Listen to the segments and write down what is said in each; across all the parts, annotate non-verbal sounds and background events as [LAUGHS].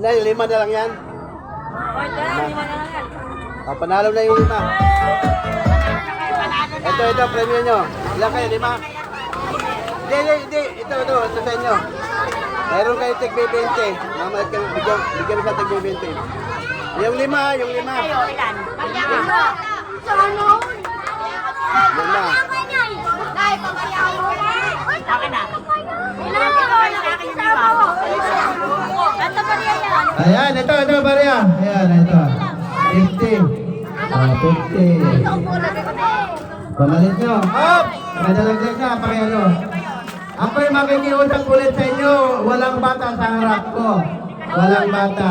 Ilan, lima na lang yan? Ah, panalo na yung lima. Ito, ito, premium nyo. Ilan kayo, lima? Hindi, hindi, hindi. Ito, ito, ito sa inyo. Mayroon kayo tig 20. Mamaya kayo, bigyan, bigyan sa tig 20. Yung lima, yung lima. Lima. Akin na. Ilang kilo na akin yung lima? Ito pa rin yan. Ayan, ito, ito, Maria. Ayan, ito. 50. Ah, 50. Pamalit nyo. Hop! Nadalagdag na, pakiano. Ako yung makikiusap ulit sa inyo. Walang bata sa harap ko. Walang bata.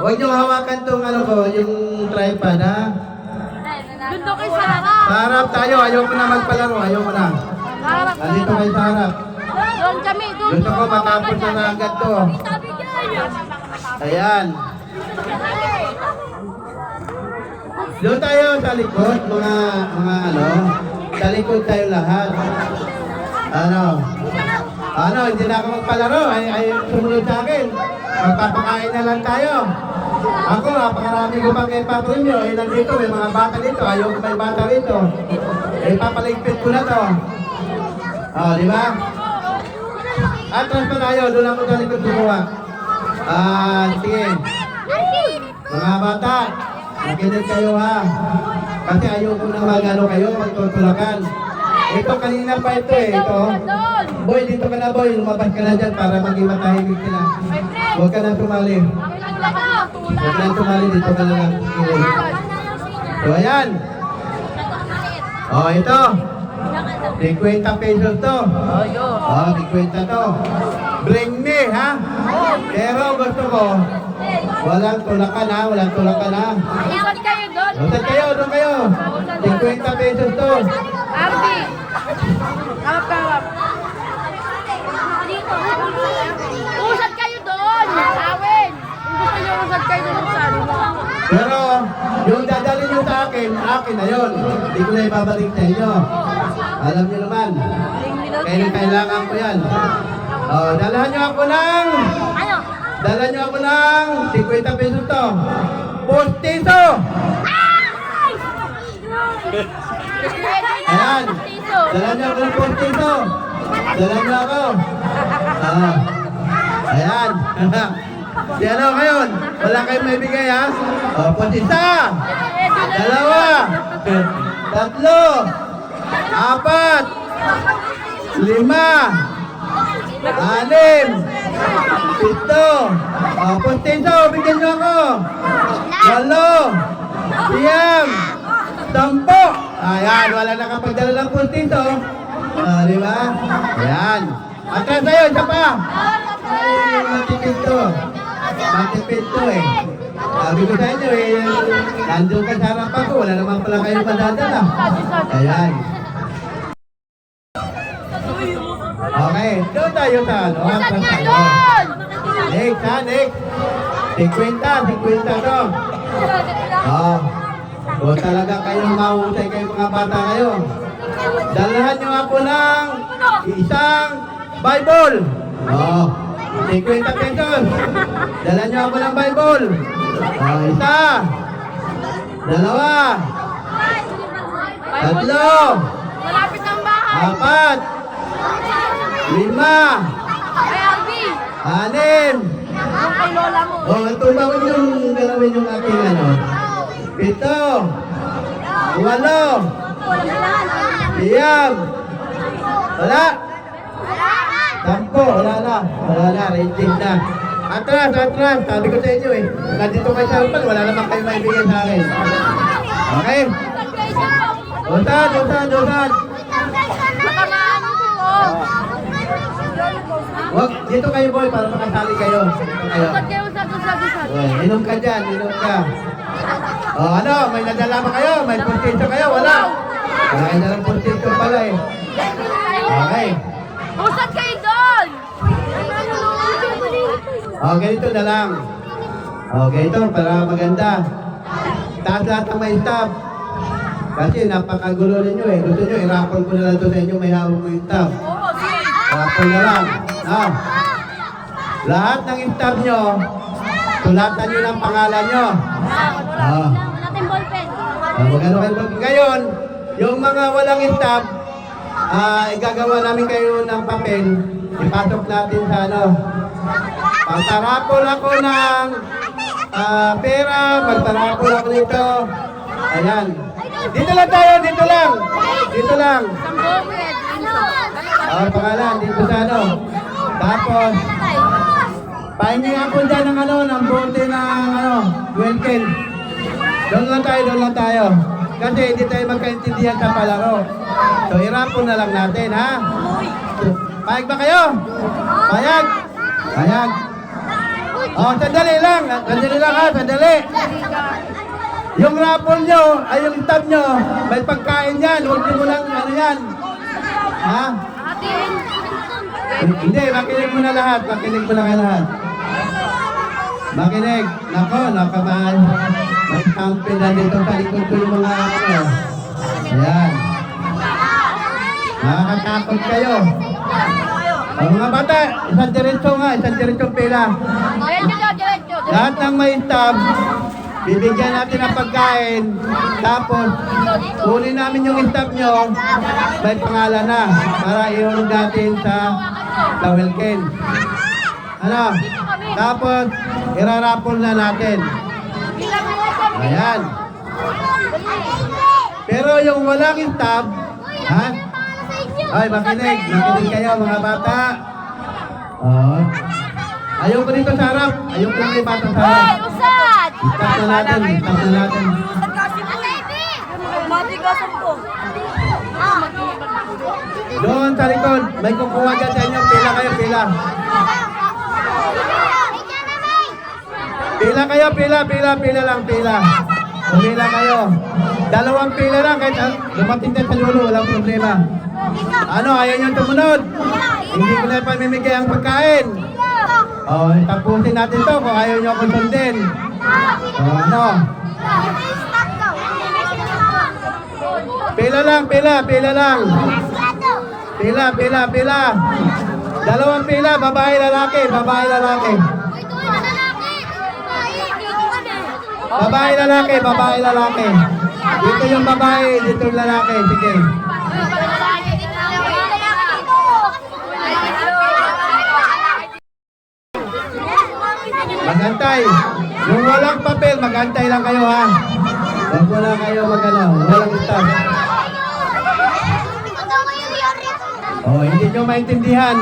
Huwag nyo hawakan tong ano ko, yung tripod, ha? Doon kayo sa harap. Sa harap tayo, ayoko na magpalaro, ayoko na. Nandito kayo sa harap. Doon kami, doon. Gusto ko matapos na na agad to. Ayan. Doon tayo sa likod, mga, mga ano, sa likod tayo lahat. Ano? Ano, hindi na ako magpalaro, ay, ay sumunod sa akin. Magpapakain na lang tayo. Ako, napakarami ko pang ipapremyo. Eh, nandito, may mga bata dito. Ayoko may bata rito. Eh, papaligpit ko na to. Oh, di ba? Atras pa tayo, doon ako sa likod gumawa. Ah, sige. Mga bata, makinig kayo ha. Kasi ayoko na magano kayo, magtutulakan. Ito kanina pa ito eh, ito. Boy, dito ka na boy, lumabas ka na dyan para maging matahimik sila. Huwag ka na tumali. Huwag ka na tumali, dito ka na lang. So, ayan. Oh, ito. 50 pesos to. Oh, 50 to. Bring me, ha? Pero gusto ko, walang tulakan ha, walang tulakan ha. Saan kayo doon? Doon kayo, doon kayo. 50 pesos to. Arby. Harap ka, harap. Usad kayo doon. Awin. Kung gusto nyo usad kayo doon sa ano. Pero, yung dadali nyo sa akin, akin na yun. Hindi ko na ibabalik sa inyo. Alam nyo naman. Kaya kailangan ko yan. Oh, dalahan nyo ako ng, Ano? dalahan nyo ako ng 50 pesos to. Postiso! Ayan. Dala niyo ako ng postiso. Dala niyo ako. Ah. Ayan. [LAUGHS] Di ano ngayon? Wala kayong may bigay ha? O, postiso. Dalawa. Tatlo. Apat. Lima. Anim. Pito. O, postiso. Bigyan niyo ako. Walo. Siyam. Sampo. Ayan, wala nakapagdala ng postiso. Ah, di ba? Ayan. Atras tayo, isa pa. Ay, matipid to. Matipid to eh. Sabi ko sa inyo eh, nandun ka sa harapan ko, wala naman pala kayong madadala. Ayan. Okay, doon tayo sa ano. Atras nga doon. Next ha, next. 50, 50 to. Ah. O talaga kayong mahusay kayo mga bata kayo. Dalahan nyo ako ng isang Bible. Oh, 50 pesos. Dala nyo ako ng Bible. Oh, isa. Dalawa. Tatlo. Malapit ng bahay. Apat. Lima. Ay, Albi. Anim. Yung kay lola mo. Oh, tumawin yung galawin yung aking ano. Pito. Walo. Siyam. Wala. Sampo. Wala na. Wala na. Rating na. Atras, atras. Sabi ko sa inyo eh. Nandito kayo sa harapan. Wala naman kayo maibigay sa akin. Okay? Usad, usad, usad. Dito kayo boy para makasali kayo. Dito kayo. Kayo. Oh, inom ka dyan, inom ka. Oh, ano, may nadala ba kayo? May portento kayo? Wala. Wala kayo nalang portento pala eh. Okay. Usad kayo doon. Oh, ganito na lang. Oh, ganito para maganda. Taas lahat ng may staff. Kasi napakagulo ninyo eh. Gusto nyo, i-raffle ko na lang to sa inyo. May hawak mo yung staff. Raffle na lang. Ah. Lahat ng staff nyo, tulatan nyo ng pangalan nyo. Ah. Natin ballpen. Ah, magano kayo Ngayon, yung mga walang staff, ah, igagawa namin kayo ng papel, ipasok natin sa ano. Pagtarapol ako ng ah, pera, pagtarapol ako nito. Ayan. Dito lang tayo, dito lang. Dito lang. Ah, pangalan, dito sa ano. Tapos, pahingi ako dyan ng ano, ng bote ng ano, Welken. Doon lang tayo, doon lang tayo. Kasi hindi tayo magkaintindihan sa palaro. So, irapon na lang natin, ha? Payag ba kayo? Payag? Payag? Oh, sandali lang. Sandali lang ha, sandali. Yung raffle nyo, ay yung tab nyo, may pagkain yan. Huwag nyo lang, ano yan. Ha? Atin. Hindi, makinig mo na lahat. Makinig mo na lahat. Makinig. Nako, nakaman. May campaign na dito sa likod ko yung mga ano. Ayan. Nakakatakot kayo. Ang mga bata, isang diretso nga, isang diretso pila. Lahat ng may stab, bibigyan natin ng pagkain. Tapos, kunin namin yung stab nyo, may pangalan na, para ihulog natin sa Tawelken. Ano? Tapos, irarapol na natin. Ayan. Pero yung walang stab, ha? Ay, makinig. Makinig kayo, mga bata. Oh. Ayaw ko dito sa harap. Ayaw ko may bata sa harap. Stop na natin, stop na natin. Matigasan ko. Doon sa likod, may kukuha dyan sa inyo. Pila kayo, pila. Pila kayo, pila, pila, pila lang, pila. Pumila kayo. Dalawang pila lang, kahit ah, dumating din sa lulo, walang problema. Ano, ayaw nyo tumunod? Hindi ko na pamimigay ang pagkain. O, oh, tapusin natin to kung ayaw nyo akong sundin. O, ano? Pila lang, pila, pila lang. Pila, pila, pila. Dalawang pila, babae, lalaki, babae, lalaki. Babae, lalaki, babae, lalaki. Dito yung babae, dito yung lalaki. Sige. Magantay. Yung walang papel, magantay lang kayo ha. Huwag lang kayo magano. Walang staff. Oh, hindi nyo maintindihan.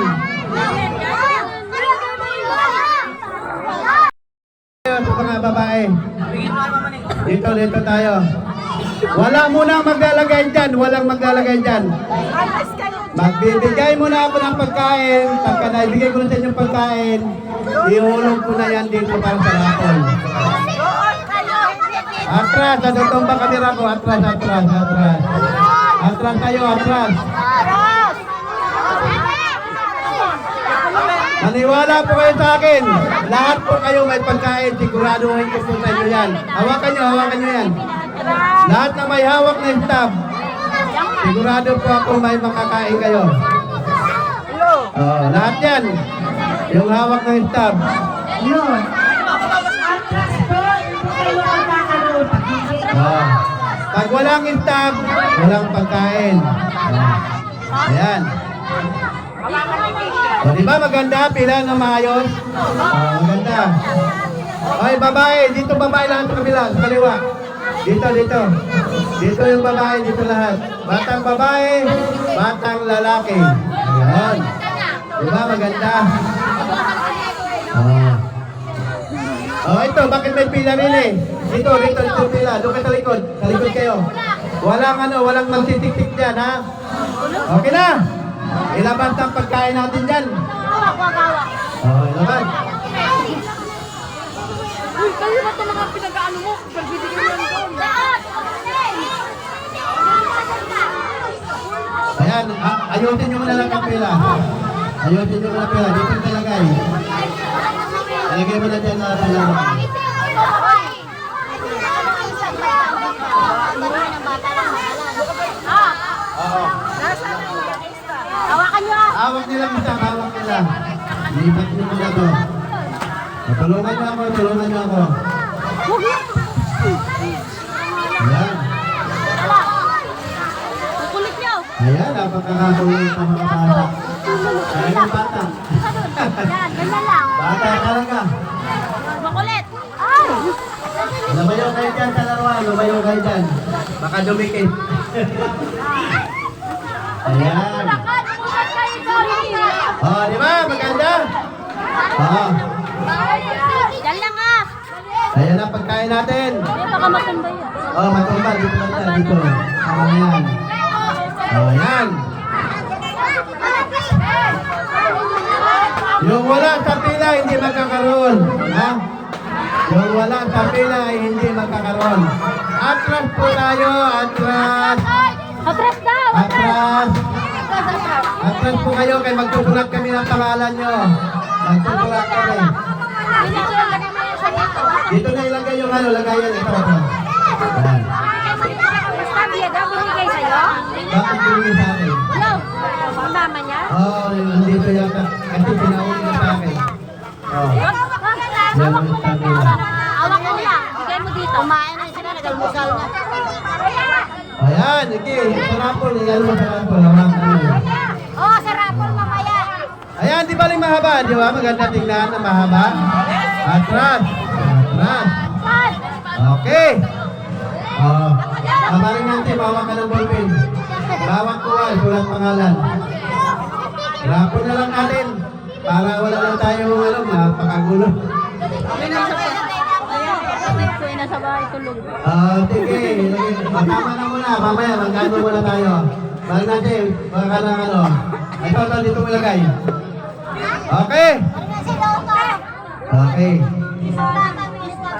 Tayo sa mga babae. Dito, dito tayo. Wala munang maglalagay dyan. Walang maglalagay dyan. Magbibigay muna ako ng pagkain. Pagka naibigay ko na sa inyo pagkain, ihulog ko na yan dito para sa rapol. Atras, itong ba kamera ko? Atras, atras, atras. Atras kayo, atras. Maniwala po kayo sa akin. Lahat po kayo may pagkain. Siguraduhin ko po sa inyo yan. Hawakan nyo, hawakan nyo yan. Lahat na may hawak na staff. Sigurado po ako may makakain kayo. Oh, lahat yan. Yung hawak ng staff. Yun. Oh. Pag walang staff, walang pagkain. Oh. Ayan. O, di ba maganda? Pila na maayos? Oh, maganda. Oy, babae. Dito babae lahat sa kabila. Sa kaliwa. Dito, dito. Dito yung babae, dito lahat. Batang babae, batang lalaki. Ayan. Di ba maganda? Oh. Oh, ito, bakit may pila rin eh? Dito, dito, dito pila. Doon ka sa likod. Sa likod kayo. Walang ano, walang magtitik-tik dyan, ha? Okay na? Ilabas ang pagkain natin dyan. Oh, ilabas. Uy, kayo ba talaga pinag-ano mo? Pagbibigyan mo lang doon. Ayan, a- ayusin nyo muna lang ang pila. Ayusin nyo muna ang pila. Dito talagay. Talagay mo na dyan na pila. Oo. Hawakan nyo ah. Hawak nila isa, hawak nila. Lipat nyo muna to. Tulungan niyo ako, tulungan niyo ako. Ayan. Kukulit niyo. Ayan, napakakakulit ng mga bata. Kaya ng bata. Yan, ganyan lang. Bata talaga. Makulit. Ay! Lumayo kayo dyan sa laruan, lumayo kayo dyan. Baka dumikit. Ayan. Oh, di ba? Maganda? Oo. Yan lang ah. Ayan na pagkain natin. Hindi, baka matanda yan. Oh, matumba. Dito dyan. Dito. Tama na yan. Oh, yan. Yung wala sa pila, hindi magkakaroon. Ha? Yung wala sa pila, hindi magkakaroon. Atras po tayo. Atras. Atras daw! Atras. Atras po kayo kay magtutulat kami ng pangalan nyo. Magtutulat kami. Dito na ilagay yung ano, lagayan. Ito, ito. Yan. Sabi daw, binigay sa'yo? Bakit pinili sa akin? Hello? Ang mama niya? Oo, oh, nandito yata. Kasi pinauwi na sa akin. Oh. Wag lang. Hawak mo lang. Hawak mo lang. Bigay mo dito. Kumain na sila, nag-almusal na. Ayan, okay. Sarapol, iyan mo sarapol. Hawakan mo. Oo. Ayan, di ba rin mahaba? Di ba? Maganda tingnan na mahaba. Atras. Atras. Okay. Oh. Kabarin natin, bawak ka ng ballpen. Ko ah, sulat pangalan. Rapol na lang natin. Para wala lang tayo, ano, napakagulo. Ko na sa bahay tulog. Ah, sige. Tama na muna. Mamaya, magkano muna tayo. Balik natin. Baka na ano. Ito, ito, dito mo ilagay. Okay. Okay.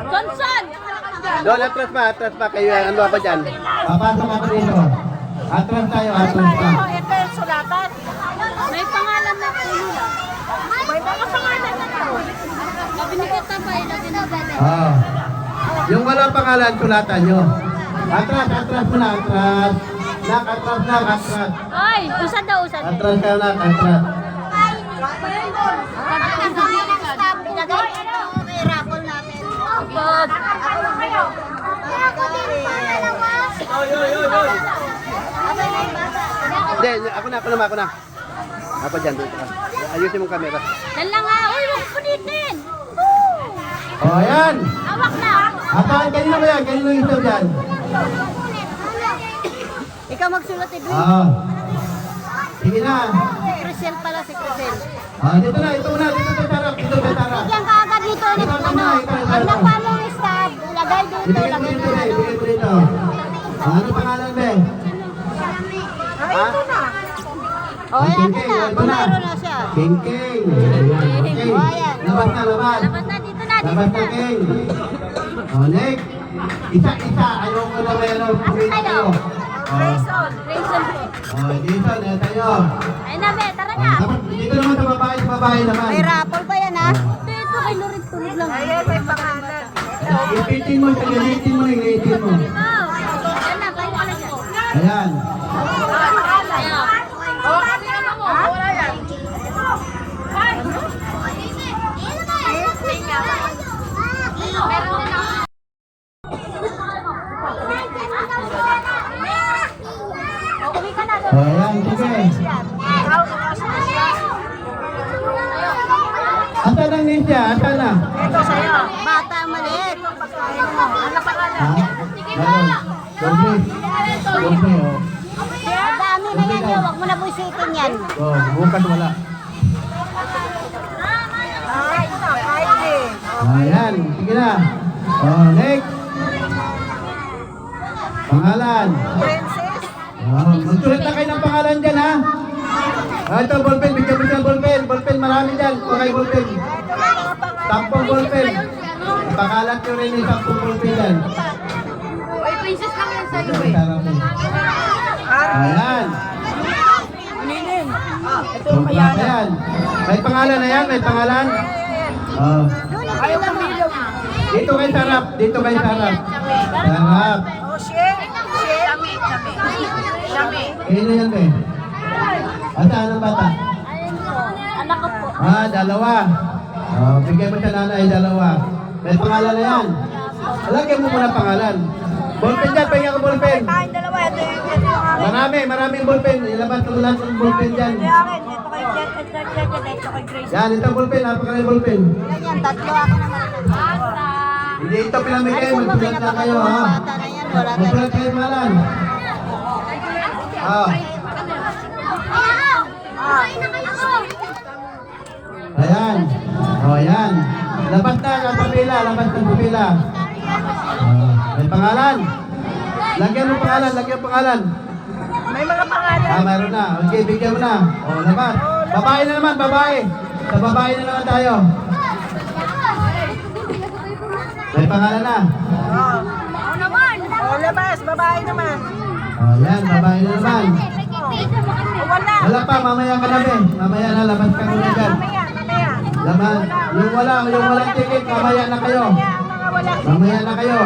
Johnson! Doon, atras pa, atras pa. Kayo, ano ako dyan? Papasok ako dito. Atras tayo, atras pa. Ito yung sulatan. May pangalan na puno lang. May mga pangalan na to. Sabi ni Kata pa, ilagay na ba? Ah. Yung walang pangalan, sulatan nyo. Atras, atras mo na, atras. Nak, atras na, atras. Ay, usad daw, usad. Atras ka na, atras. Pag. Hindi, ako na, ako na, ako na. Ako dyan, dito ka. Ayusin mong camera. Yan lang nga. Uy, huwag punitin. O, oh, ayan. Hawak na. Apan, kanino ba yan? Kanino yung ito dyan? Ikaw magsulat, Edwin. Ah. Sige na. Crisel pala si Crisel. Ah, dito na, ito na, dito sa tarap, dito sa tarap. Bigyan ka agad dito. Ito, ito Ano, na, ito, ito, pag ito. napalo yung stab, ilagay dito. Ibigay mo Ilagay dito mo na, ano. ibigay mo dito. Ah, ano pangalan ba? Ha? O, ayan na na. Kung mayroon na siya. King King. Ayan, Okay. Oh, ayan. Na, labas. Labas na dito na, dito na, na. King. O, next. Isa-isa, ayoko na meron. Ano? kayo. Grayson. Grayson po. o, dito, na tayo. Ayun na, be. Tara na. dapat dito naman sa babae, sa babae naman. rapol pa yan, ha? Dito, kay Lorit tulog lang. Ayun, may pangalan. Ipitin mo, sagalitin mo, ilitin mo. Oh. Ayan. Ayan. Oh, wala yan. Uwi ka na doon. O, ayan, sige. Asan ang ninja? Asan na? Ito sa'yo. Bata maliit. Ano pangalan? Ha? Meron. Doble. Doble, o. Ang dami na yan, yo. Huwag mo na busitin yan. Oh, bukas wala. Ayan, sige na. Oh, next. Pangalan. Oh, magsulat na kayo ng pangalan dyan, ha? Ah, ito, ballpen. Bigyan mo dyan, ballpen. Ballpen, marami dyan. Okay, ballpen. Tampong ballpen. Pangalan ko rin yung tampong ballpen dyan. Ay, princess lang yan sa'yo Ito, sarap eh. Ayan. Ito Ang Ayan. May pangalan na yan? May pangalan? Oh. Dito kay sarap. Dito kay sarap. Sarap. Oh. Kailan yan, be? Asaan ang bata? Anak ko po. Ah, dalawa. Oh, bigay mo sa nanay, dalawa. May pangalan na yan. Lagyan mo muna pangalan. Ballpen dyan, pahinga ko ballpen. Marami, maraming ballpen. Ilabas mo lahat ng ballpen dyan. Ito kay Grace. Yan, ito ballpen. Napakaraming ballpen. Yan, tatlo ako naman. Basta. Hindi ito na kayo, ha? Bata na yan, wala ka Magsulat kayo pangalan. Ah, ayan. Oh, ayan. Labat na ang papila. Labat ng papila. Ah, may pangalan. Lagyan mo pangalan. Lagyan mo pangalan. May mga pangalan. Ah, mayroon na. Okay, bigyan mo na. Oh, labat. Babae na naman, babae. Sa babae na naman tayo. May pangalan na. Oh. Oh, labas, babae naman. Oh, yan, babae na naman. Wala. Wala pa, mamaya ka na, be. Mamaya na, labas ka muna dyan. Mamaya, mamaya. Laman, yung wala, yung walang ticket, mamaya na kayo. Mamaya na kayo.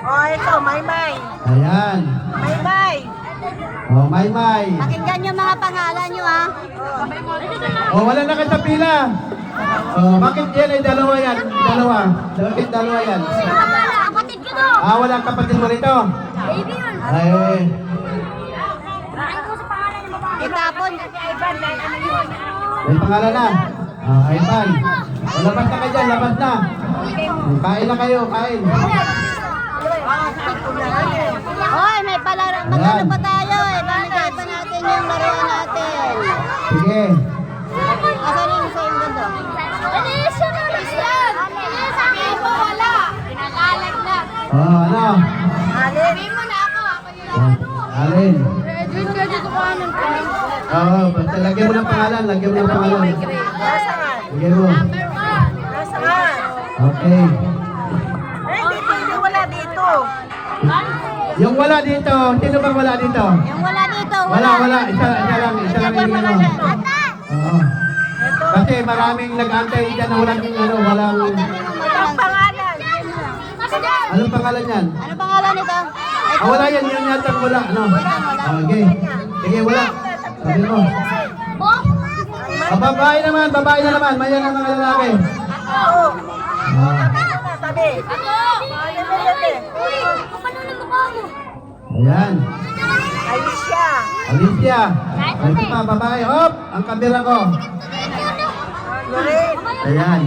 Oh, ito, may may. Ayan. May may. Oh, may may. Pakinggan yung mga pangalan nyo, ha? Oh, wala na kayo sa pila. Oh, bakit yan ay dalawa yan? Dalawa. Bakit dalawa yan? Kapatid ko to. Ah, walang kapatid mo rito. Baby yun. Ay. Itapon. May pangalan na. Ah, Ivan. Oh, labas na kayo dyan, labas na. Kain na kayo, kain. Hoy, may palaro. Magano pa tayo eh. Natin yung laruan natin. Sige. Asan yung isa yung ganda? Alis siya na Christian! Alis sa akin po wala! Pinakalag Oh, ano? Alin. mo na ako. Ako yung Oh, alin? Edwin ka dito ko amin ko. Oo, basta lagyan mo ng pangalan, lagyan mo ng pangalan. Nasaan? Lagyan mo. Nasaan? Okay. Eh, dito, hindi wala dito. Yung wala dito, sino bang wala dito? Yung wala dito, Wala, wala. Isa, isa lang, isa lang yung ano. Oo. Kasi maraming nag-antay dyan na walang yung ano, walang... Ang pangalan. Anong pangalan yan? Ano pangalan nito? Ah, wala yan, yan yata wala, ano? Okay. Sige, wala. Sabi mo. Ah, babae naman, babae na naman. Mayan ang mga lalaki. Oo. Ah, Tabi. Ayan. Alicia. Alicia. Pa, babae. Hop! Ang kamera ko. Lorraine. Ayan.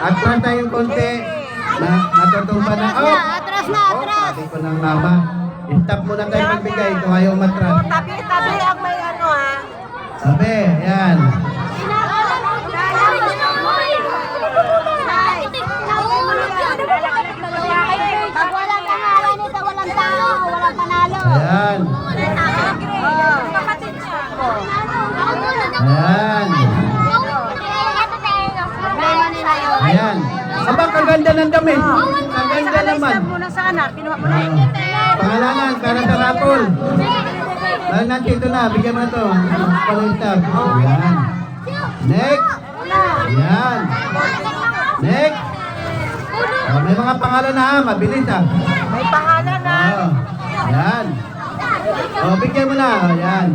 Atras tayo konti. Na, natutumba na. Oh! Atras na, atras. sabi ko ng mama. Stop muna tayo magbigay kung ayaw matras. Oh, tabi, tabi ang may ano ha. Sabi, ayan. Pag walang pangalan nito, walang tao, walang panalo. Ayan. Ayan. Ayan. Aba, kaganda ng damit. Kaganda naman. Na. Ah, pangalanan, para sa rapol. Dahil nandito na, bigyan mo na to. Follow staff. Ayan. Next. Ayan. Next. Oh, may mga pangalan na ha, mabilis ha. May pangalan ha. Oh, ayan. Oh, bigyan mo na. Ayan.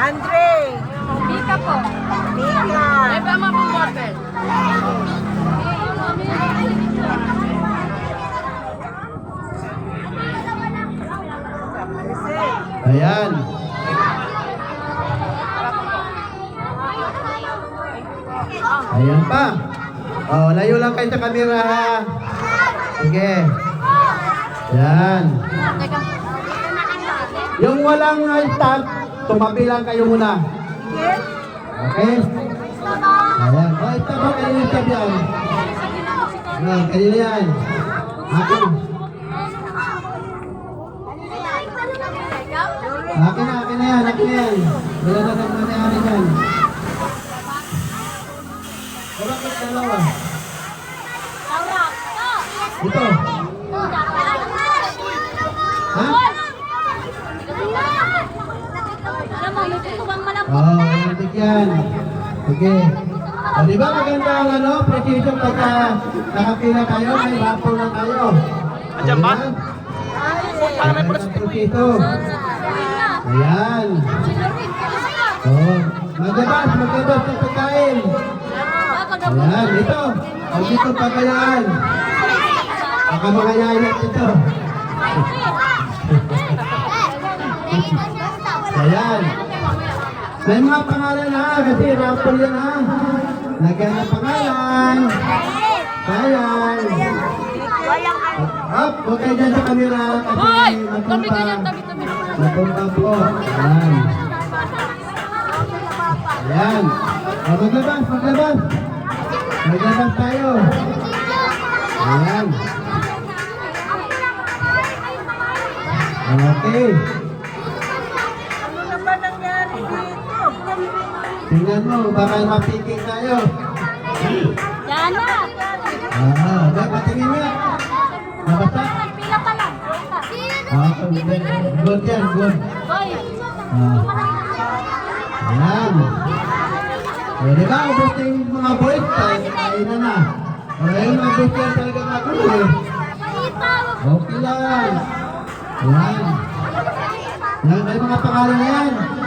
Andre. Mika po. Mika. tama po, Marvel. Ayan. Ayan pa. Oh, layo lang kayo sa camera ha. Sige. Yan. Yung walang start, tumabi lang kayo muna. Okay? Ayan. Oh, ito ba kayo yung sabi yan? Ayan, kayo yan. Akin. Akin na, akin na yan, akin na yan. Wala na nang mangyari yan. Wala ka dalawa. Ito. Ha? Alam mo, may tutubang malambot Oo, na. oh, matik yan. Sige. O, di ba maganda ang ano, precision pagka nakapila kayo, may rapol na kayo. Andiyan ba? Para may precision. Ayan. Oh, maglabas, maglabas ng pagkain. Ayan, ito. Huwag dito pagkayaan. Baka mga yayat ito. [LAUGHS] Ayan. May mga pangalan na kasi raffle yan ha. Lagyan ng pangalan. Ayan. Up, huwag kayo dyan sa camera kasi Hoy! Tabi ka yan, tabi, tabi. Matumpa po. Ayan. Ayan. Maglabas, maglabas. Maglabas tayo. Ayan. Okay. Tingnan mo, baka mapigil tayo. Yan na. Ah, dapat tingin nga. Nabasa? Pila pa lang. Ah, good. Yan, good. Ah. Ayan. O, di ba, ubos na yung mga boys, tayo na na. Yung mga boys yan talaga nakulo eh. Okay lang. Ayan. May, may mga pangalan na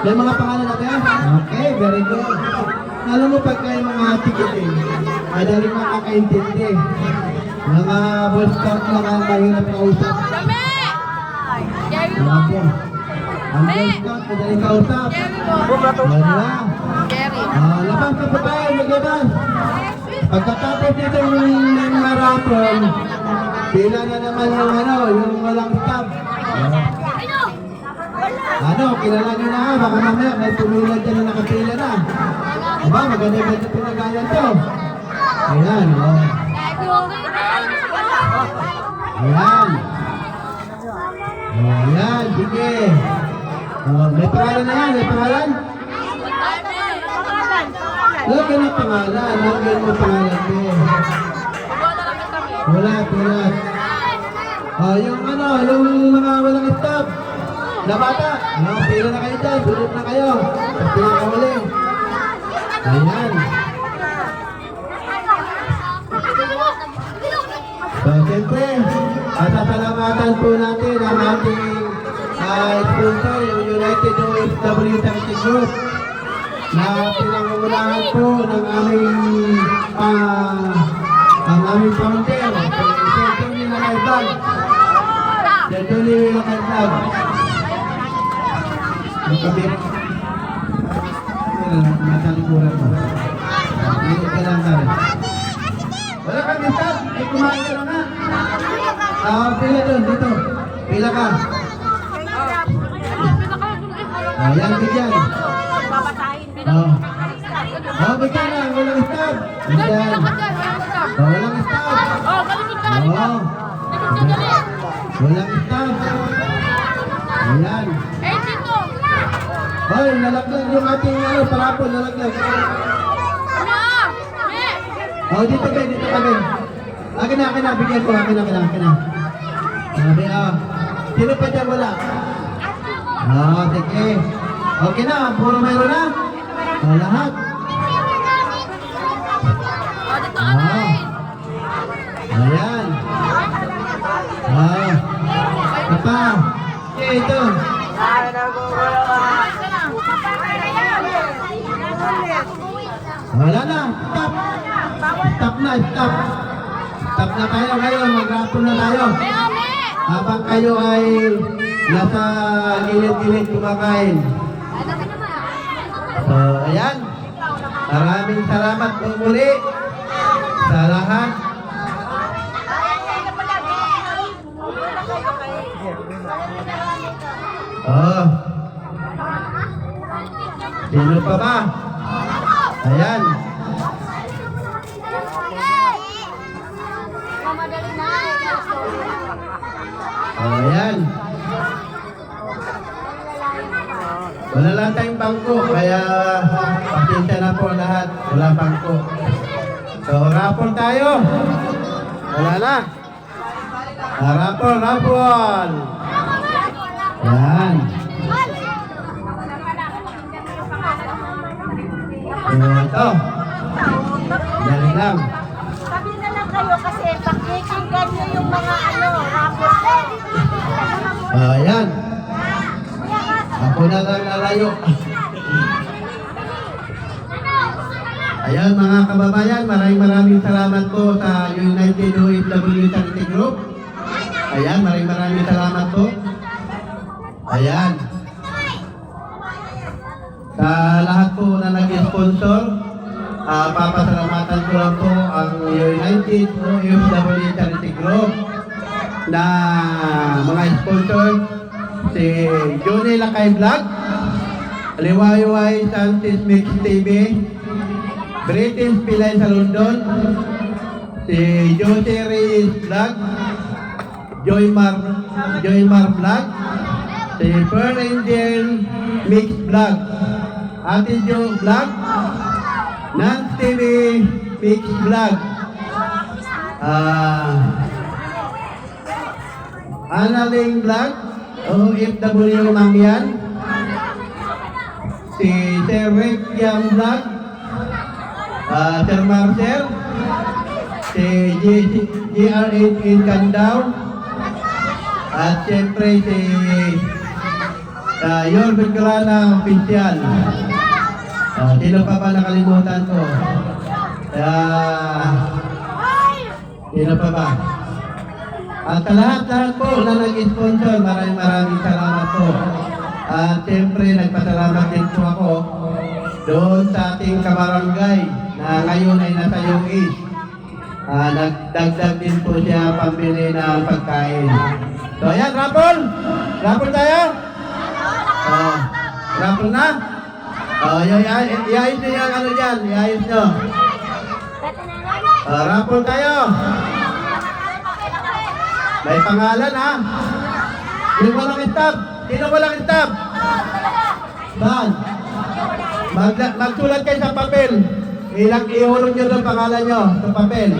yan. May mga pangalan na yan. Okay, very good. Alam mo pag kayo mga ticketing, madali makakaintindi. Mga boy scout lang ang mahirap kausap. Dami! Jerry po. Ang boy scout, madali kausap. Jerry mo. Wala. Jerry. Ah, labas na tayo, maglabas. Pagkatapos nito yung mga rapon, pila na naman yung ano, yung walang stop. Ano, kilala nyo na, baka mamaya may pumila dyan na nakapila na. Aba, maganda-ganda pinagayan to. Ayan, oh. Ayan. Oh, ayan, sige. Oh, may pangalan na yan, may pangalan? Lagyan ng pangalan, lagyan mo pangalan ko. Wala, wala. Oh, yung ano, yung mga walang stop. Na bata, no, pila na kayo dyan, sunod na kayo. Tapos pinakahuli. Ayan. So, siyempre, pasasalamatan po natin ang ating uh, sponsor, yung United OFW Charity Group na pinangungunahan po ng aming ah, ang aming founder, si Tony Lakaibag. Si Tony Lakaibag. Ang kabit. Nasa likuran mo. Hindi ka lang tayo. Wala kang stop. Ay, kumain ka na nga. Ah, pila doon, dito. Pila ka. Ayan, bigyan. Oh. Oh, bigyan na. Walang stop. Bigyan. Oh, walang stop. Oh, kalikot ka, Oh. Walang stop. Ayan. Dito. Hoy, nalaglag yung ating ano, parapon, nalaglag. Ano? Oh, dito ka, dito ka, Ben. Akin na, akin na, bigyan ko, akin na, akin na, akin na. Sabi, ah. Sino pa dyan wala? Ah, sige. Okay na, puro meron na. Oh, lahat. Oh, dito ka Ah. na. Ayan. Ah. Papa. Okay, ito. Wala na. Stop. Stop na, stop. Stop na tayo ngayon. Mag-rapon na tayo. Habang kayo ay nasa gilid-gilid kumakain. So, ayan. Maraming salamat po muli sa lahat. Oh. Sino pa ba? Ayan. Ayan. Wala lang tayong bangko, kaya pasensya na po lahat. Wala bangko. So, rapol tayo. Wala na. Rapol, rapol. Yan. So, ito. Dali lang. Sabi na lang kayo kasi pakikinggan nyo yung mga ano, rapper. Oh, ayan. Kaya nga tayo. Ayan mga kababayan, maraming maraming salamat po sa United OFW Charity Group. Ayan, maraming maraming salamat po. Ayan. Sa lahat po na nag-sponsor, ah papasalamatan ko lang po ang United OFW Charity Group na mga sponsor si Johnny Lakay Vlog, Liwayway Sanchez Mix TV, British Pilay sa London, si Josie Reyes Vlog, Joymar, Joymar Vlog, si Pearl Angel Mix Vlog, Ate Jo Vlog, Nance TV Mix Vlog, ah, Analing Vlog, OFW Mangyan, si Rick Yam Vlog, ah, Sir Marcel, si in Candaw, at siyempre si uh, Yorvin Galana Official. Ah, sino pa ba nakalimutan ko? Ah, sino pa ba? At lahat-lahat po na nag-sponsor, maraming maraming salamat po. At siyempre, nagpasalamat din po ako doon sa ating kabarangay na ngayon ay nasa US. Ah, nagdagdag din po siya pambili ng pagkain. So, ayan, rapol! Rapol tayo! Oh, rapol na? Oh, i- i- iayos nyo yung ano dyan, iayos nyo. Ah, rapol tayo! May pangalan ha. Sino walang stop? Sino walang stop? Saan? Mag magsulat kayo sa papel. Ilang ihulog nyo doon pangalan nyo sa papel.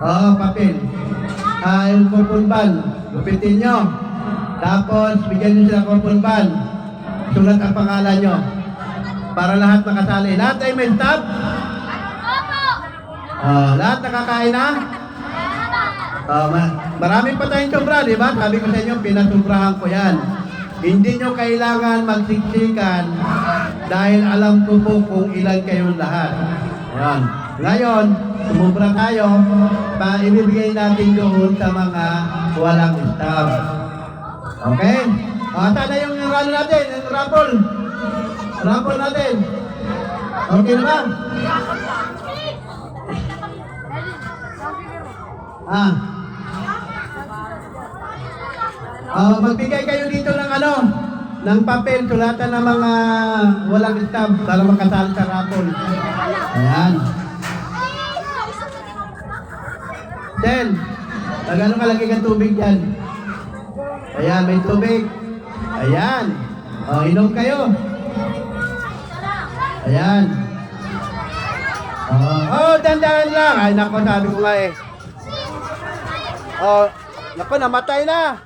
Oo, papel. Ah, yung kupulban. Lupitin nyo. Tapos, bigyan nyo sila kupulban. Sulat ang pangalan nyo. Para lahat makasali. Lahat ay may stop? Ah, lahat nakakain na? Ah, ma- marami pa tayong sobra, di ba? Sabi ko sa inyo, pinasubrahan ko yan. Hindi nyo kailangan magsiksikan dahil alam ko po kung ilan kayong lahat. Ayan. Ngayon, sumubra tayo, pa ibibigay natin doon sa mga walang staff. Okay? Ah, sana yung ralo natin, yung raffle. Raffle natin. Okay na ba? Ah. Ah, magbigay kayo dito ng ano, ng papel, sulatan ng mga walang stamp para makasali sa raffle. Ayan. Ten, magano kalagay ng tubig dyan? Ayan, may tubig. Ayan. O, inom kayo. Ayan. Oh, oh dandahan lang. Ay, nako, sabi ko nga eh. Oh, nako, namatay na.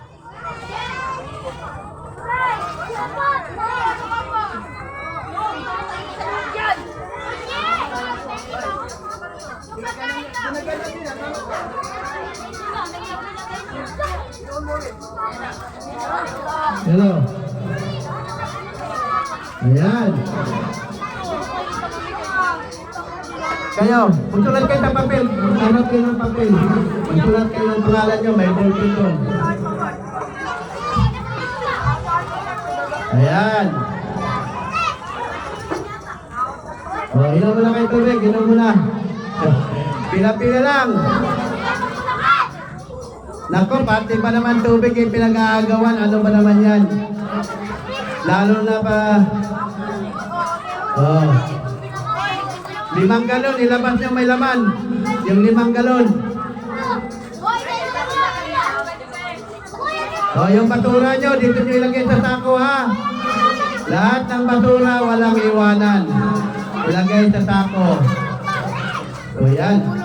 Hello. Ayan. Kayo, magsulat kayo sa papel. Magsulat kayo ng papel. Magsulat kayo ng pangalan nyo. May ballpen doon. Ayan. O, oh, inom mo na kayo tubig. Inom mo na. [LAUGHS] Pila-pila lang. Nako, pati pa naman tubig yung pinag-aagawan. Ano ba naman yan? Lalo na pa... Oh. Limang galon, ilabas nyo may laman. Yung limang galon. Oh, yung basura nyo, dito nyo ilagay sa sako ha. Lahat ng basura, walang iwanan. Ilagay sa sako. O yan.